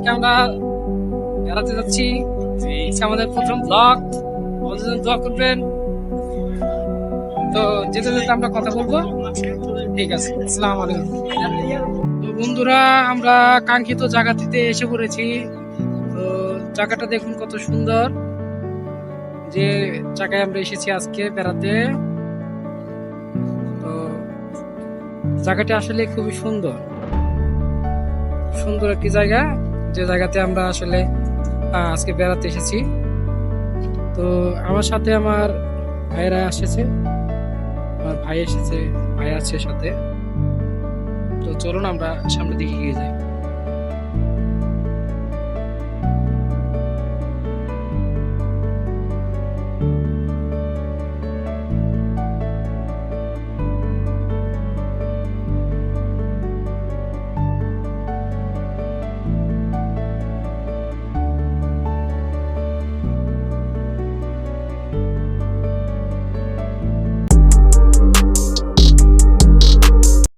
আজকে আমরা বেড়াতে যাচ্ছি। আজকে আমাদের প্রথম ব্লগ আমাদের জন্য দোয়া করবেন। তো যেতে যেতে আমরা কথা বলব। ঠিক আছে, আসসালামু আলাইকুম। বন্ধুরা, আমরা কাঙ্ক্ষিত জায়গা জায়গাটিতে এসে পড়েছি। তো জায়গাটা দেখুন কত সুন্দর। যে জায়গায় আমরা এসেছি আজকে বেড়াতে। তো জায়গাটা আসলে খুবই সুন্দর। সুন্দর একটি জায়গা। যে জায়গাতে আমরা আসলে আজকে বেড়াতে এসেছি। তো আমার সাথে আমার ভাইয়েরা এসেছে। আমার ভাই এসেছে, ভাই আছে সাথে। তো চলুন আমরা সামনের দিকে এগিয়ে যাই।